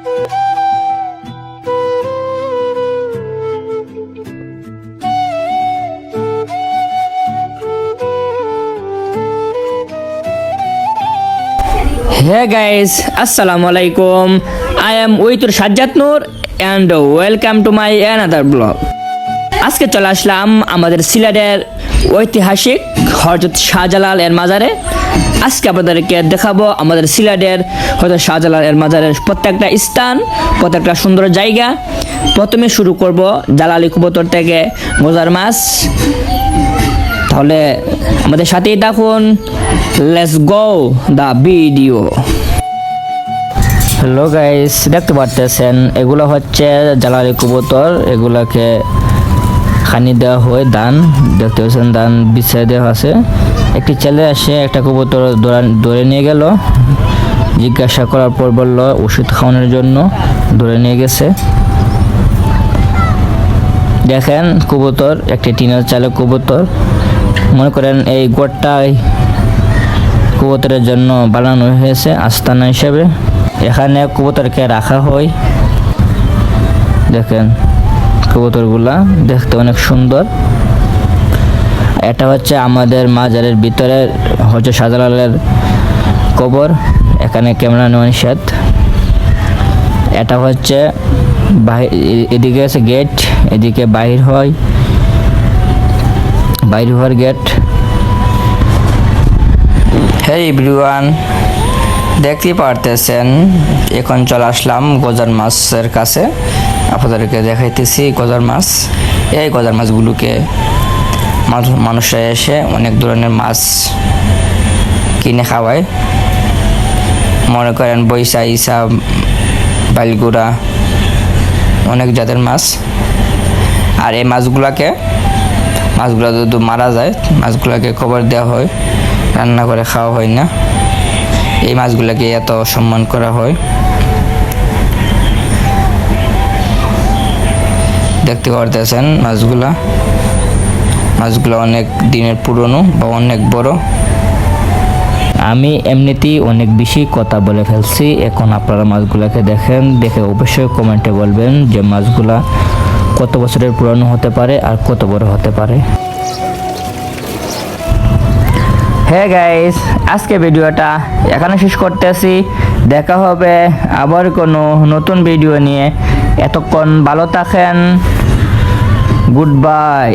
হে guys, আসসালামু আলাইকুম। I am উইথুর Sajjad Noor and welcome to my another blog আজকে চলে আসলাম আমাদের সিলেটের ঐতিহাসিক হজরত শাহজালাল এর মাজারে। আজকে আপনাদেরকে দেখাবো আমাদের সিলেটের হজরত শাহজালাল এর মাজারের প্রত্যেকটা স্থান, প্রত্যেকটা সুন্দর জায়গা। প্রথমে শুরু করব জালালি কুবতর থেকে গোজার মাছ। তাহলে আমাদের সাথেই থাকুন। Let's go the video hello guys দেখতে পারতেছেন, এগুলো হচ্ছে জালালি কবুতর। এগুলাকে খানি দেওয়া হয়, দান। দেখতে পাচ্ছেন, দান বিছিয়ে দেওয়া আছে। একটি ছেলে এসে একটা কবুতর ধরে নিয়ে গেল। জিজ্ঞাসা করার পর বলল, ওষুধ খাওয়ানোর জন্য ধরে নিয়ে গেছে। দেখেন, কবুতর একটি টিনের চালে কবুতর। মনে করেন এই গোটটাই কবুতরের জন্য বানানো হয়েছে আস্তানা হিসেবে। এখানে কবুতরকে রাখা হয়। দেখেন, কবুতরগুলা দেখতে অনেক সুন্দর। এটা হচ্ছে আমাদের মাজারের ভিতরে হচ্ছে শাহজালালের কবর, এখানে ক্যামেরা নিষেধ। এটা হচ্ছে এদিকে আছে গেট এদিকে বাহির হয় বাইর হওয়ার গেট হে এভরিওয়ান দেখতে পারতেছেন, এখন চলে আসলাম গজার মাছের কাছে। আপনাদেরকে দেখাইতেছি গজার মাছ। এই গজার মাছগুলোকে মানুষরা এসে অনেক ধরনের মাছ কিনে খাওয়ায়। মনে করেন বৈশা, ইসা, বালগুড়া, অনেক জাতের মাছ। আর এই মাছগুলাকে, মাছগুলো যদি মারা যায়, মাছগুলোকে কবর দেওয়া হয়, রান্না করে খাওয়া হয় না। এই মাছগুলোকে এত সম্মান করা হয়। দেখতে পারতেছেন মাছগুলা। মাছগুলো অনেক দিনের পুরনো বা অনেক বড়। আমি এমনিতেই অনেক বেশি কথা বলে ফেলছি এখন আপনারা মাছগুলোকে দেখেন দেখে অবশ্যই কমেন্টে বলবেন যে মাছগুলা কত বছরের পুরানো হতে পারে আর কত বড় হতে পারে। হ্যাঁ গাইস আজকে ভিডিওটা এখানে শেষ করতেছি। দেখা হবে আবার কোনো নতুন ভিডিও নিয়ে। এতক্ষণ ভালো থাকেন। Good bye